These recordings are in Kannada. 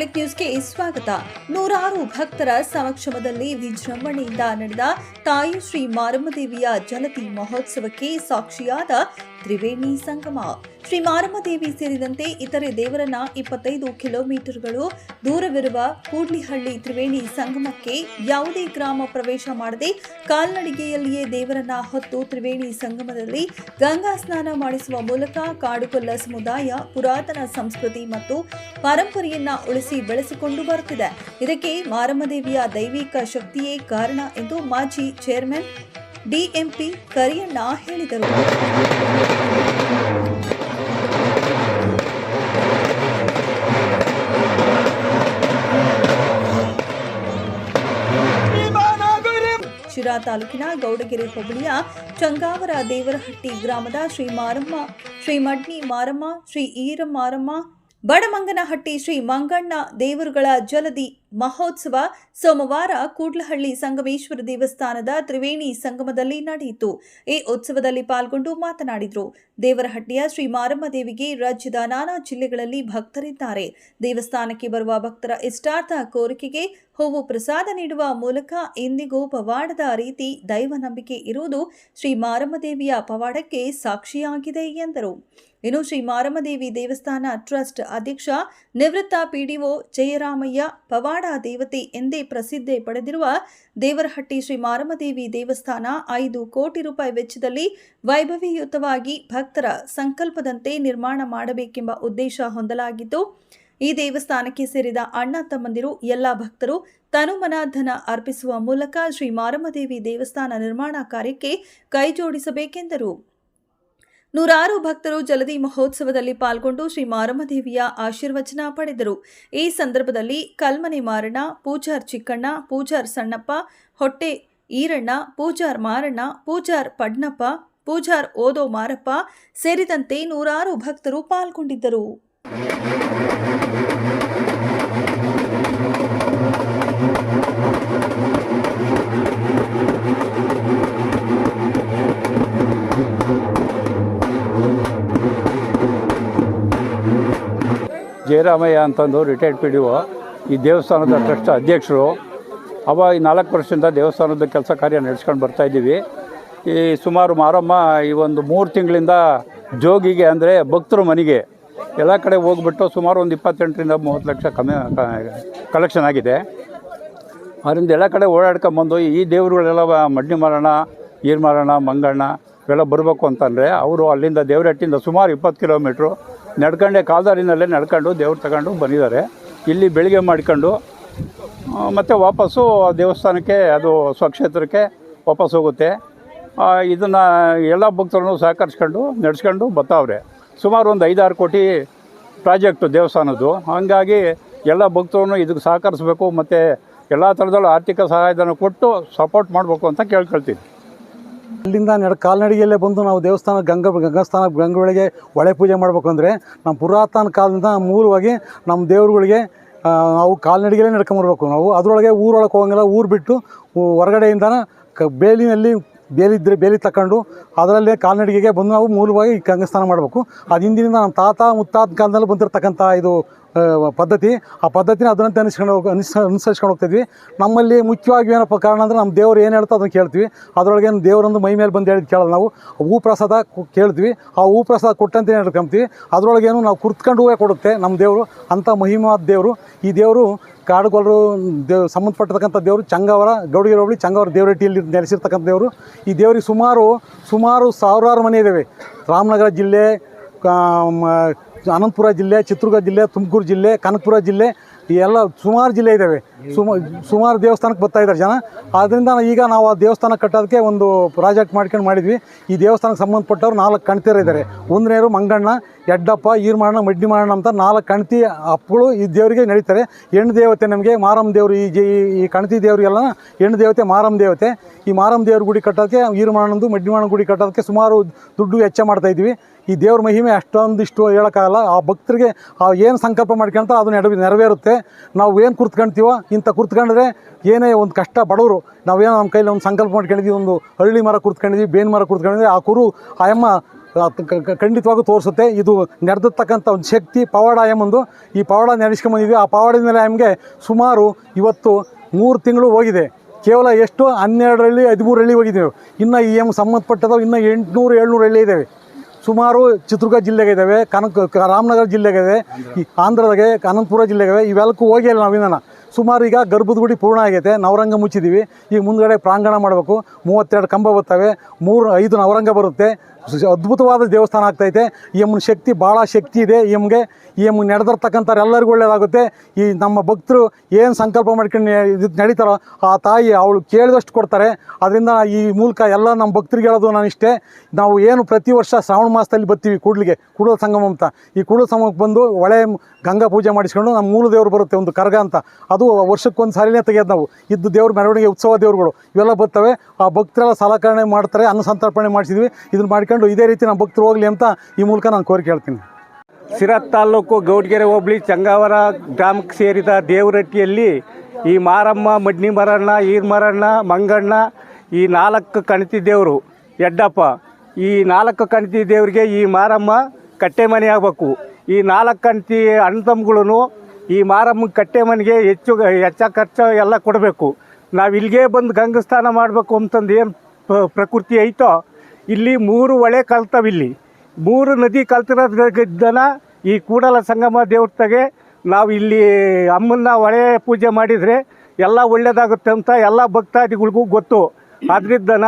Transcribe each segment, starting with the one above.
ಪಬ್ಲಿಕ್ ನ್ಯೂಸ್ಗೆ ಸ್ವಾಗತ. ನೂರಾರು ಭಕ್ತರ ಸಮಕ್ಷಮದಲ್ಲಿ ವಿಜೃಂಭಣೆಯಿಂದ ನಡೆದ ತಾಯಿ ಶ್ರೀ ಮಾರಮ್ಮದೇವಿಯ ಜಲತಿ ಮಹೋತ್ಸವಕ್ಕೆ ಸಾಕ್ಷಿಯಾದ ತ್ರಿವೇಣಿ ಸಂಗಮ. ಶ್ರೀ ಮಾರಮ್ಮದೇವಿ ಸೇರಿದಂತೆ ಇತರೆ ದೇವರನ್ನ ಇಪ್ಪತ್ತೈದು ಕಿಲೋಮೀಟರ್ಗಳು ದೂರವಿರುವ ಕೂಡ್ಲಿಹಳ್ಳಿ ತ್ರಿವೇಣಿ ಸಂಗಮಕ್ಕೆ ಯಾವುದೇ ಗ್ರಾಮ ಪ್ರವೇಶ ಮಾಡದೆ ಕಾಲ್ನಡಿಗೆಯಲ್ಲಿಯೇ ದೇವರನ್ನ ಹೊತ್ತು ತ್ರಿವೇಣಿ ಸಂಗಮದಲ್ಲಿ ಗಂಗಾ ಸ್ನಾನ ಮಾಡಿಸುವ ಮೂಲಕ ಕಾಡುಕೊಲ್ಲ ಸಮುದಾಯ ಪುರಾತನ ಸಂಸ್ಕೃತಿ ಮತ್ತು ಪರಂಪರೆಯನ್ನ ಉಳಿಸಿ ಬೆಳೆಸಿಕೊಂಡು ಬರುತ್ತಿದೆ. ಇದಕ್ಕೆ ಮಾರಮ್ಮದೇವಿಯ ದೈವಿಕ ಶಕ್ತಿಯೇ ಕಾರಣ ಎಂದು ಮಾಜಿ ಚೇರ್ಮನ್ ಡಿಎಂಪಿ ಕರಿಯಣ್ಣ ಹೇಳಿದರು. ಶಿರಾ ತಾಲೂಕಿನ ಗೌಡಗೆರೆ ಹೋಬಳಿಯ ಚಂಗಾವರ ದೇವರಹಟ್ಟಿ ಗ್ರಾಮದ ಶ್ರೀ ಮಾರಮ್ಮ, ಶ್ರೀ ಮಡ್ನಿ ಮಾರಮ್ಮ, ಶ್ರೀ ಈರ ಮಾರಮ್ಮ, ಬಡಮಂಗನಹಟ್ಟಿ ಶ್ರೀ ಮಂಗಣ್ಣ ದೇವರುಗಳ ಜಲದಿ ಮಹೋತ್ಸವ ಸೋಮವಾರ ಕೂಡ್ಲಹಳ್ಳಿ ಸಂಗಮೇಶ್ವರ ದೇವಸ್ಥಾನದ ತ್ರಿವೇಣಿ ಸಂಗಮದಲ್ಲಿ ನಡೆಯಿತು. ಈ ಉತ್ಸವದಲ್ಲಿ ಪಾಲ್ಗೊಂಡು ಮಾತನಾಡಿದರು. ದೇವರಹಟ್ಟಿಯ ಶ್ರೀ ಮಾರಮ್ಮ ದೇವಿಗೆ ರಾಜ್ಯದ ನಾನಾ ಜಿಲ್ಲೆಗಳಲ್ಲಿ ಭಕ್ತರಿದ್ದಾರೆ. ದೇವಸ್ಥಾನಕ್ಕೆ ಬರುವ ಭಕ್ತರ ಇಷ್ಟಾರ್ಥ ಕೋರಿಕೆಗೆ ಹೂವು ಪ್ರಸಾದ ನೀಡುವ ಮೂಲಕ ಇಂದಿಗೂ ಪವಾಡದ ರೀತಿ ದೈವ ನಂಬಿಕೆ ಇರುವುದು ಶ್ರೀ ಮಾರಮ್ಮದೇವಿಯ ಪವಾಡಕ್ಕೆ ಸಾಕ್ಷಿಯಾಗಿದೆ ಎಂದರು. ಇನ್ನು ಶ್ರೀ ಮಾರಮ್ಮದೇವಿ ದೇವಸ್ಥಾನ ಟ್ರಸ್ಟ್ ಅಧ್ಯಕ್ಷ ನಿವೃತ್ತ ಪಿಡಿಒ ಜಯರಾಮಯ್ಯ ಪವಾಡ ದೇವತೆ ಎಂದೇ ಪ್ರಸಿದ್ಧಿ ಪಡೆದಿರುವ ದೇವರಹಟ್ಟಿ ಶ್ರೀ ಮಾರಮ್ಮದೇವಿ ದೇವಸ್ಥಾನ ಐದು ಕೋಟಿ ರೂಪಾಯಿ ವೆಚ್ಚದಲ್ಲಿ ವೈಭವಿಯುತವಾಗಿ ಭಕ್ತರ ಸಂಕಲ್ಪದಂತೆ ನಿರ್ಮಾಣ ಮಾಡಬೇಕೆಂಬ ಉದ್ದೇಶ ಹೊಂದಲಾಗಿದ್ದು, ಈ ದೇವಸ್ಥಾನಕ್ಕೆ ಸೇರಿದ ಅಣ್ಣ ತಮ್ಮಂದಿರು ಎಲ್ಲ ಭಕ್ತರು ತನುಮನಾಧನ ಅರ್ಪಿಸುವ ಮೂಲಕ ಶ್ರೀ ಮಾರಮ್ಮದೇವಿ ದೇವಸ್ಥಾನ ನಿರ್ಮಾಣ ಕಾರ್ಯಕ್ಕೆ ಕೈಜೋಡಿಸಬೇಕೆಂದರು. ನೂರಾರು ಭಕ್ತರು ಜಲದಿ ಮಹೋತ್ಸವದಲ್ಲಿ ಪಾಲ್ಗೊಂಡು ಶ್ರೀ ಮಾರಮ್ಮದೇವಿಯ ಆಶೀರ್ವಚನ ಪಡೆದರು. ಈ ಸಂದರ್ಭದಲ್ಲಿ ಕಲ್ಮನೆ ಮಾರಣ್ಣ, ಪೂಜಾರ್ ಚಿಕ್ಕಣ್ಣ, ಪೂಜಾರ್ ಸಣ್ಣಪ್ಪ, ಹೊಟ್ಟೆ ಈರಣ್ಣ, ಪೂಜಾರ್ ಮಾರಣ್ಣ, ಪೂಜಾರ್ ಪಡ್ನಪ್ಪ, ಪೂಜಾರ್ ಓದೋ ಮಾರಪ್ಪ ಸೇರಿದಂತೆ ನೂರಾರು ಭಕ್ತರು ಪಾಲ್ಗೊಂಡಿದ್ದರು. ಜಯರಾಮಯ್ಯ ಅಂತಂದು ರಿಟೈರ್ಡ್ ಪಿ ಡಿ ಒ ಈ ದೇವಸ್ಥಾನದ ಟ್ರಸ್ಟ್ ಅಧ್ಯಕ್ಷರು. ಅವ ಈ ನಾಲ್ಕು ವರ್ಷದಿಂದ ದೇವಸ್ಥಾನದ ಕೆಲಸ ಕಾರ್ಯ ನಡೆಸ್ಕೊಂಡು ಬರ್ತಾ ಇದ್ದೀವಿ. ಈ ಸುಮಾರು ಮಾರಮ್ಮ ಈ ಒಂದು ಮೂರು ತಿಂಗಳಿಂದ ಜೋಗಿಗೆ ಅಂದರೆ ಭಕ್ತರು ಮನೆಗೆ ಎಲ್ಲ ಕಡೆ ಹೋಗ್ಬಿಟ್ಟು ಸುಮಾರು ಒಂದು ಇಪ್ಪತ್ತೆಂಟರಿಂದ ಮೂವತ್ತು ಲಕ್ಷ ಕಮ್ಮಿ ಕಲೆಕ್ಷನ್ ಆಗಿದೆ. ಅದರಿಂದ ಎಲ್ಲ ಕಡೆ ಓಡಾಡ್ಕೊಂಬಂದು ಈ ದೇವರುಗಳೆಲ್ಲ ಮಡ್ನಿ ಮಾರಣ ಈರ್ಮಾರಣ ಮಂಗಣ್ಣ ಇವೆಲ್ಲ ಬರಬೇಕು ಅಂತಂದರೆ ಅವರು ಅಲ್ಲಿಂದ ದೇವರಹಟ್ಟಿಯಿಂದ ಸುಮಾರು ಇಪ್ಪತ್ತು ಕಿಲೋಮೀಟ್ರು ನಡ್ಕೊಂಡೆ ಕಾಲ್ದಾರಿನಲ್ಲೇ ನಡ್ಕೊಂಡು ದೇವ್ರು ತಗೊಂಡು ಬಂದಿದ್ದಾರೆ. ಇಲ್ಲಿ ಬೆಳಿಗ್ಗೆ ಮಾಡ್ಕೊಂಡು ಮತ್ತು ವಾಪಸ್ಸು ದೇವಸ್ಥಾನಕ್ಕೆ, ಅದು ಸ್ವಕ್ಷೇತ್ರಕ್ಕೆ ವಾಪಸ್ ಹೋಗುತ್ತೆ. ಇದನ್ನು ಎಲ್ಲ ಭಕ್ತರನ್ನು ಸಹಕರಿಸ್ಕೊಂಡು ನಡೆಸ್ಕೊಂಡು ಬರ್ತಾವ್ರೆ. ಸುಮಾರು ಒಂದು ಐದಾರು ಕೋಟಿ ಪ್ರಾಜೆಕ್ಟು ದೇವಸ್ಥಾನದ್ದು. ಹಾಗಾಗಿ ಎಲ್ಲ ಭಕ್ತರನ್ನು ಇದಕ್ಕೆ ಸಹಕರಿಸಬೇಕು, ಮತ್ತು ಎಲ್ಲ ಥರದಲ್ಲೂ ಆರ್ಥಿಕ ಸಹಾಯಧನ ಕೊಟ್ಟು ಸಪೋರ್ಟ್ ಮಾಡಬೇಕು ಅಂತ ಕೇಳ್ಕೊಳ್ತೀನಿ. ಅಲ್ಲಿಂದ ನಡ ಕಾಲ್ನಡಿಗೆಯಲ್ಲೇ ಬಂದು ನಾವು ದೇವಸ್ಥಾನ ಗಂಗ ಗಂಗಾಸ್ಥಾನ ಗಂಗೆಗಳಿಗೆ ಒಳೆ ಪೂಜೆ ಮಾಡಬೇಕು ಅಂದರೆ ನಮ್ಮ ಪುರಾತನ ಕಾಲದಿಂದ ಮೂಲವಾಗಿ ನಮ್ಮ ದೇವರುಗಳಿಗೆ ನಾವು ಕಾಲ್ನಡಿಗೆಯಲ್ಲೇ ನಡ್ಕೊಂಬರ್ಬೇಕು ನಾವು. ಅದರೊಳಗೆ ಊರೊಳಗೆ ಹೋಗಂಗಿಲ್ಲ ಊರು ಬಿಟ್ಟು ಹೊರಗಡೆಯಿಂದ ಕ ಬೇಲಿನಲ್ಲಿ ಬೇಲಿದ್ರೆ ಬೇಲಿ ತಗೊಂಡು ಅದರಲ್ಲೇ ಕಾಲ್ನಡಿಗೆಗೆ ಬಂದು ನಾವು ಮೂಲವಾಗಿ ಗಂಗಸ್ಥಾನ ಮಾಡಬೇಕು. ಅದು ಹಿಂದಿನಿಂದ ನಮ್ಮ ತಾತ ಮುತ್ತಾತ ಕಾಲದಲ್ಲಿ ಬಂದಿರತಕ್ಕಂಥ ಇದು ಪದ್ಧತಿ. ಆ ಪದ್ಧತಿನ ಅದರಂತೆ ಅನಿಸ್ಕೊಂಡು ಹೋಗಿ ಅನಿಸ್ ಅನುಸರಿಸ್ಕೊಂಡು ಹೋಗ್ತಿದ್ವಿ. ನಮ್ಮಲ್ಲಿ ಮುಖ್ಯವಾಗಿ ಏನಪ್ಪ ಕಾರಣ ಅಂದರೆ ನಮ್ಮ ದೇವ್ರು ಏನು ಹೇಳ್ತೋ ಅದನ್ನು ಕೇಳ್ತೀವಿ. ಅದರೊಳಗೆ ದೇವರೊಂದು ಮೈ ಮೇಲೆ ಬಂದು ಹೇಳಿದ್ ಕೇಳಲ್ಲ ನಾವು. ಹೂ ಪ್ರಸಾದ ಕೇಳ್ತೀವಿ. ಆ ಹೂ ಪ್ರಸಾದ ಕೊಟ್ಟಂತೆ ಹೇಳ್ಕೊಂತೀವಿ ಅದರೊಳಗೇನು ನಾವು ಕುರ್ತ್ಕೊಂಡು ಹೂವೇ ಕೊಡುತ್ತೆ ನಮ್ಮ ದೇವರು ಅಂಥ ಮಹಿಮಾದ ದೇವರು. ಈ ದೇವರು ಕಾಡುಗೊಲ್ಲರು ದೇವ್ ಸಂಬಂಧಪಟ್ಟಿರ್ತಕ್ಕಂಥ ದೇವರು ಚಂಗವರ ಗೌಡಿಗೆರೆ ಚಂಗವರ ದೇವರಟ್ಟಿಯಲ್ಲಿ ನೆಲೆಸಿರ್ತಕ್ಕಂಥ ದೇವರು. ಈ ದೇವರಿಗೆ ಸುಮಾರು ಸುಮಾರು ಸಾವಿರಾರು ಮನೆ ಇದ್ದಾವೆ ರಾಮನಗರ ಜಿಲ್ಲೆ ಅನಂತಪುರ ಜಿಲ್ಲೆ, ಚಿತ್ರದುರ್ಗ ಜಿಲ್ಲೆ, ತುಮಕೂರು ಜಿಲ್ಲೆ, ಕನಕಪುರ ಜಿಲ್ಲೆ ಎಲ್ಲ ಸುಮಾರು ಜಿಲ್ಲೆ ಇದ್ದಾವೆ ಸುಮ, ಸುಮಾರು ದೇವಸ್ಥಾನಕ್ಕೆ ಬರ್ತಾ ಇದ್ದಾರೆ ಜನ. ಆದ್ದರಿಂದ ಈಗ ನಾವು ಆ ದೇವಸ್ಥಾನ ಕಟ್ಟೋದಕ್ಕೆ ಒಂದು ಪ್ರಾಜೆಕ್ಟ್ ಮಾಡ್ಕೊಂಡು ಮಾಡಿದ್ವಿ. ಈ ದೇವಸ್ಥಾನಕ್ಕೆ ಸಂಬಂಧಪಟ್ಟವ್ರು ನಾಲ್ಕು ಕಣ್ತೀರ ಇದ್ದಾರೆ ಒಂದನೇರು ಮಂಗಣ್ಣ ಎಡ್ಡಪ್ಪ ಈರ್ಮಾರಣ ಮಡ್ಡಿ ಮಾಡೋಣ ಅಂತ ನಾಲ್ಕು ಕಣ್ತಿ ಅಪ್ಪಗಳು ಈ ದೇವರಿಗೆ ನಡೀತಾರೆ. ಹೆಣ್ಣು ದೇವತೆ ನಮಗೆ ಮಾರಮ್ಮ ದೇವರು, ಈ ಜೈ, ಈ ಕಣ್ತಿ ದೇವರಿಗೆಲ್ಲ ಹೆಣ್ಣು ದೇವತೆ, ಮಾರಮ್ಮ ದೇವತೆ. ಈ ಮಾರಮ್ಮ ದೇವ್ರ ಗುಡಿ ಕಟ್ಟೋದಕ್ಕೆ ಈರ್ಮಾಣಂದು ಮಡ್ಡಿ ಮಾರಣ ಗುಡಿ ಕಟ್ಟೋದಕ್ಕೆ ಸುಮಾರು ದುಡ್ಡು ವೆಚ್ಚ ಮಾಡ್ತಾ ಇದ್ವಿ. ಈ ದೇವ್ರ ಮಹಿಮೆ ಅಷ್ಟೊಂದಿಷ್ಟು ಹೇಳೋಕ್ಕಾಗಲ್ಲ. ಆ ಭಕ್ತರಿಗೆ ಆ ಏನು ಸಂಕಲ್ಪ ಮಾಡ್ಕೊಂತ ಅದು ನೆರವೇ ನೆರವೇರುತ್ತೆ. ನಾವು ಏನು ಕುರ್ತ್ಕೊಳ್ತೀವೋ ಇಂಥ ಕುರ್ತ್ಕೊಂಡ್ರೆ ಏನೇ ಒಂದು ಕಷ್ಟ ಬಡವರು, ನಾವೇನೋ ನಮ್ಮ ಕೈಲಿ ಒಂದು ಸಂಕಲ್ಪ ಮಾಡ್ಕೊಂಡಿದ್ವಿ, ಒಂದು ಹಳ್ಳಿ ಮರ ಕುರ್ತ್ಕೊಂಡಿದ್ವಿ, ಬೇನ್ ಮರ ಕುರ್ತ್ಕೊಂಡಿದ್ವಿ, ಆ ಕುರು, ಆ ಅಮ್ಮ ಅದು ಕ- ಕ- ಖಂಡಿತವಾಗೂ ತೋರಿಸುತ್ತೆ. ಇದು ನಡೆದಿರ್ತಕ್ಕಂಥ ಒಂದು ಶಕ್ತಿ, ಪವಾಡ ಒಂದು. ಈ ಪವಾಡ ನಡೆಸ್ಕೊಂಬಂದಿದೆ ಆ ಪವಾಡದ ಮೇಲೆ ನಮಗೆ ಸುಮಾರು ಇವತ್ತು ಮೂರು ತಿಂಗಳು ಹೋಗಿದೆ. ಕೇವಲ ಎಷ್ಟು? ಹನ್ನೆರಡು ಹಳ್ಳಿ ಹದಿಮೂರು ಹಳ್ಳಿ ಹೋಗಿದ್ದೇವೆ. ಇನ್ನು ಈ ಎಂ ಸಂಬಂಧಪಟ್ಟದವು ಇನ್ನು ಎಂಟುನೂರು, ಏಳ್ನೂರು ಹಳ್ಳಿ ಇದ್ದಾವೆ. ಸುಮಾರು ಚಿತ್ರದುರ್ಗ ಜಿಲ್ಲೆಗೆ ಇದ್ದಾವೆ ಕನಕ ರಾಮನಗರ ಜಿಲ್ಲೆಗೆ ಆಂಧ್ರದಾಗೆ, ಅನಂತಪುರ ಜಿಲ್ಲೆಗೆ ಇವೆ. ಇವೆಲ್ಲಕ್ಕೂ ಹೋಗಿಲ್ಲ ನಾವಿನ್ನ ಸುಮಾರು ಈಗ ಗರ್ಭದ ಗುಡಿ ಪೂರ್ಣ ಆಗೈತೆ, ನವರಂಗ ಮುಚ್ಚಿದ್ದೀವಿ ಈಗ ಮುಂದ್ಗಡೆ ಪ್ರಾಂಗಣ ಮಾಡಬೇಕು, ಮೂವತ್ತೆರಡು ಕಂಬ ಬರ್ತವೆ, ಮೂರು, ಐದು ನವರಂಗ ಬರುತ್ತೆ ಅದ್ಭುತವಾದ ದೇವಸ್ಥಾನ ಆಗ್ತೈತೆ. ಈ ಶಕ್ತಿ ಭಾಳ ಶಕ್ತಿ ಇದೆ ಈ ಎಮ್ಗೆ ಈ ಒಳ್ಳೇದಾಗುತ್ತೆ. ಎಲ್ಲರಿಗೂ ಈ ನಮ್ಮ ಭಕ್ತರು ಏನು ಸಂಕಲ್ಪ ಮಾಡ್ಕೊಂಡು ಇದು ನಡೀತಾರೋ ಆ ತಾಯಿ ಅವಳು ಕೇಳಿದಷ್ಟು ಕೊಡ್ತಾರೆ. ಅದರಿಂದ ಈ ಮೂಲಕ ಎಲ್ಲ ನಮ್ಮ ಭಕ್ತರಿಗೆ ಹೇಳೋದು ನಾನು ಇಷ್ಟೇ. ನಾವು ಏನು ಪ್ರತಿ ವರ್ಷ ಶ್ರಾವಣ ಮಾಸದಲ್ಲಿ ಬರ್ತೀವಿ ಕೂಡಲಿಗೆ, ಕೂಡಲ ಸಂಗಮ ಅಂತ. ಈ ಕೂಡಲ ಸಂಗಮಕ್ಕೆ ಬಂದು ಒಳೆ ಗಂಗಾ ಪೂಜೆ ಮಾಡಿಸ್ಕೊಂಡು ನಮ್ಮ ಮೂಲ ದೇವರು ಬರುತ್ತೆ ಒಂದು ಕರ್ಗ ಅಂತ. ಅದು ವರ್ಷಕ್ಕೊಂದು ಸಾರಿನೇ ತೆಗೆಯೋದು ನಾವು. ಇದ್ದು ದೇವ್ರ ಮೆರವಣಿಗೆ, ಉತ್ಸವ ದೇವರುಗಳು ಇವೆಲ್ಲ ಬರ್ತವೆ. ಆ ಭಕ್ತರೆಲ್ಲ ಸಲಕರಣೆ ಮಾಡ್ತಾರೆ, ಅನ್ನ ಸಂತರ್ಪಣೆ ಮಾಡಿಸಿದ್ವಿ. ಇದನ್ನ ಮಾಡ್ಕೊಂಡು ಇದೇ ರೀತಿ ನಮ್ಮ ಭಕ್ತರು ಹೋಗಲಿ ಅಂತ ಈ ಮೂಲಕ ನಾನು ಕೋರಿಕೆ ಹೇಳ್ತೀನಿ. ಸಿರತ್ ತಾಲೂಕು ಗೌಡ್ಗೆರೆ ಹೋಬಳಿ ಚಂಗಾವರ ಗ್ರಾಮಕ್ಕೆ ಸೇರಿದ ದೇವರಟ್ಟಿಯಲ್ಲಿ ಈ ಮಾರಮ್ಮ, ಮಡ್ನಿ ಮರಣ್ಣ ಮರಣ್ಣ, ಮಂಗಣ್ಣ, ಈ ನಾಲ್ಕು ಕಣತಿ ದೇವರು ಎಡ್ಡಪ್ಪ ಈ ನಾಲ್ಕು ಕಣತಿ ದೇವರಿಗೆ ಈ ಮಾರಮ್ಮ ಕಟ್ಟೆ ಮನೆ ಆಗಬೇಕು. ಈ ನಾಲ್ಕು ಕಣತಿ ಅಣ್ಣ ತಮ್ಮಗಳೂ ಈ ಮಾರಮ್ಮ ಕಟ್ಟೆ ಮನೆಗೆ ಹೆಚ್ಚು ಹೆಚ್ಚ ಖರ್ಚು ಎಲ್ಲ ಕೊಡಬೇಕು. ನಾವು ಇಲ್ಲಿಗೆ ಬಂದು ಗಂಗಸ್ಥಾನ ಮಾಡಬೇಕು ಅಂತಂದು ಏನು ಪ್ರಕೃತಿ ಐತೋ ಇಲ್ಲಿ ಮೂರು ಹೊಳೆ ಕಲ್ತವಿಲ್ಲಿ. ಮೂರು ನದಿ ಕಲ್ತಿರೋದನ್ನ ಈ ಕೂಡಲ ಸಂಗಮ ದೇವ್ರತೆಗೆ ನಾವು ಇಲ್ಲಿ ಅಮ್ಮನ್ನ ಹೊಳೆ ಪೂಜೆ ಮಾಡಿದರೆ ಎಲ್ಲ ಒಳ್ಳೆಯದಾಗುತ್ತೆ ಅಂತ ಎಲ್ಲ ಭಕ್ತಾದಿಗಳಿಗೂ ಗೊತ್ತು. ಅದರಿಂದನ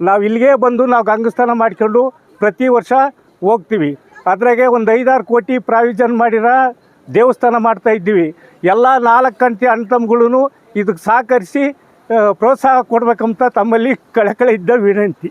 ನಾವು ಇಲ್ಲಿಗೆ ಬಂದು ನಾವು ಗಂಗಸ್ಥಾನ ಮಾಡಿಕೊಂಡು ಪ್ರತಿ ವರ್ಷ ಹೋಗ್ತೀವಿ. ಅದ್ರಾಗೆ ಒಂದು ಐದಾರು ಕೋಟಿ ಪ್ರಾವಿಜನ್ ಮಾಡಿರ ದೇವಸ್ಥಾನ ಮಾಡ್ತಾ ಇದ್ದೀವಿ. ಎಲ್ಲ ನಾಲ್ಕು ಗಂಟೆ ತಮ್ಮಗಳೂ ಇದಕ್ಕೆ ಸಹಕರಿಸಿ ಪ್ರೋತ್ಸಾಹ ಕೊಡ್ಬೇಕಂತ ತಮ್ಮಲ್ಲಿ ಕಳಕಳ ಇದ್ದ ವಿನಂತಿ.